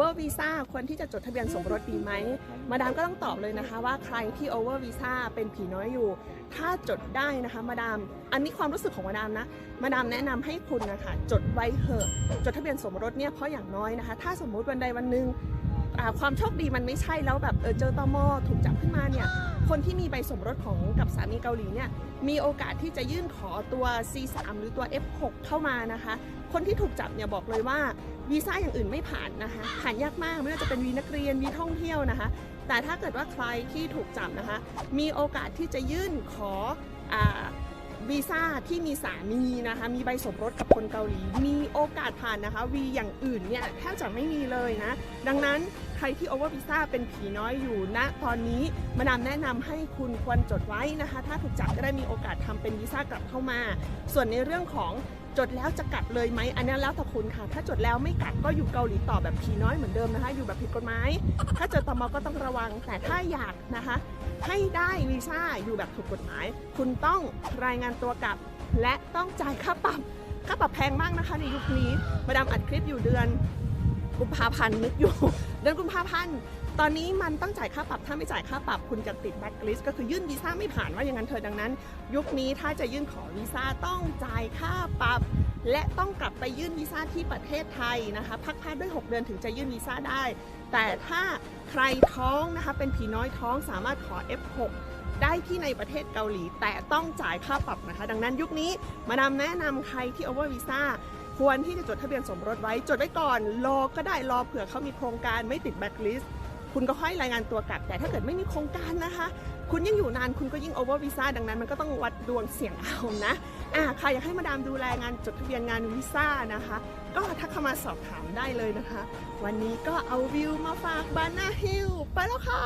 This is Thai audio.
วอร์วีซ่าควรที่จะจดทะเบียนสมรสดีไหม มาดามก็ต้องตอบเลยนะคะว่าใครที่โอเวอร์วีซ่าเป็นผีน้อยอยู่ ถ้าจดได้นะคะมาดาม อันนี้ความรู้สึกของมาดามนะ มาดามแนะนำให้คุณนะคะจดไว้เถอะ จดทะเบียนสมรสเนี่ยเพราะอย่างน้อยนะคะ ถ้าสมมุติวันใดวันหนึ่ง ความโชคดีมันไม่ใช่แล้วแบบเออเจอตมถูกจับขึ้นมาเนี่ยคนที่มีใบสมรสของกับสามีเกาหลีเนี่ยมีโอกาสที่จะยื่นขอตัว C3 หรือตัว F6 เข้ามานะคะ คนที่ถูกจับเนี่ยบอกเลยว่าวีซ่าอย่างอื่นไม่ผ่านนะคะผ่านยากมากไม่ว่าจะเป็นวีนักเรียนวีท่องเที่ยวนะคะ แต่ถ้าเกิดว่าใครที่ถูกจับนะคะ มีโอกาสที่จะยื่นขออา วีซ่าที่มีสามีนะคะ มีใบสมรสกับคนเกาหลี มีโอกาสผ่านนะคะวีอย่างอื่นเนี่ยแทบจะไม่มีเลยนะ ดังนั้นใครที่โอเวอร์วีซ่าเป็นผีน้อยอยู่ณตอนนี้มาดามแนะนำให้คุณควรจดไว้นะคะ ถ้าถูกจับก็ได้มีโอกาสทำเป็นวีซ่ากลับเข้ามา ส่วนในเรื่องของจดแล้วจะกลับเลยไหมอันนี้แล้วแต่คุณค่ะ ถ้าจดแล้วไม่กลับก็อยู่เกาหลีต่อแบบผีน้อยเหมือนเดิมนะคะ อยู่แบบผิดกฎหมาย ถ้าเจอตมก็ต้องระวังแต่ถ้าอยากนะคะ ให้ได้วีซ่าอยู่แบบถูกกฎหมาย คุณต้องรายงานตัวกลับ และต้องจ่ายค่าปรับค่าปรับแพงมากนะคะในยุคนี้ มาดามอัดคลิปอยู่เดือนกุมภาพันธ์นึกอยู่ เดือนกุมภาพันธ์ตอนนี้มันต้องจ่ายค่าปรับถ้าไม่จ่ายค่าปรับคุณจะติดแบ็คลิสก็คือยื่นวีซ่าไม่ผ่านว่าอย่างนั้นเธอดังนั้น ยุคนี้ถ้าจะยื่นขอวีซ่าต้องจ่ายค่าปรับ และต้องกลับไปยื่นวีซ่าที่ประเทศไทยนะคะพักพาด้วย 6 เดือนถึงจะยื่นวีซ่าได้ แต่ถ้าใครท้องนะคะเป็นผีน้อยท้องสามารถขอ F6 ได้ที่ในประเทศเกาหลี แต่ต้องจ่ายค่าปรับนะคะ ดังนั้นยุคนี้มาดามแนะนำใครที่ over visa ควรที่จะจดทะเบียนสมรสไว้จดไว้ก่อนรอก็ได้รอเผื่อเขามีโครงการไม่ติดแบ็คลิสต์ คุณก็ค่อยรายงานตัวกลับ แต่ถ้าเกิดไม่มีโครงการนะคะ คุณยิ่งอยู่นานคุณก็ยิ่งโอเวอร์วีซ่าดังนั้นมันก็ต้องวัดดวงเสี่ยงเอานะอะใครอยากให้มาดามดูแลงานจดทะเบียนงานวีซ่านะคะ ก็ทักเข้ามาสอบถามได้เลยนะคะ วันนี้ก็เอาวิวมาฝากบานาฮิลไปแล้วค่ะ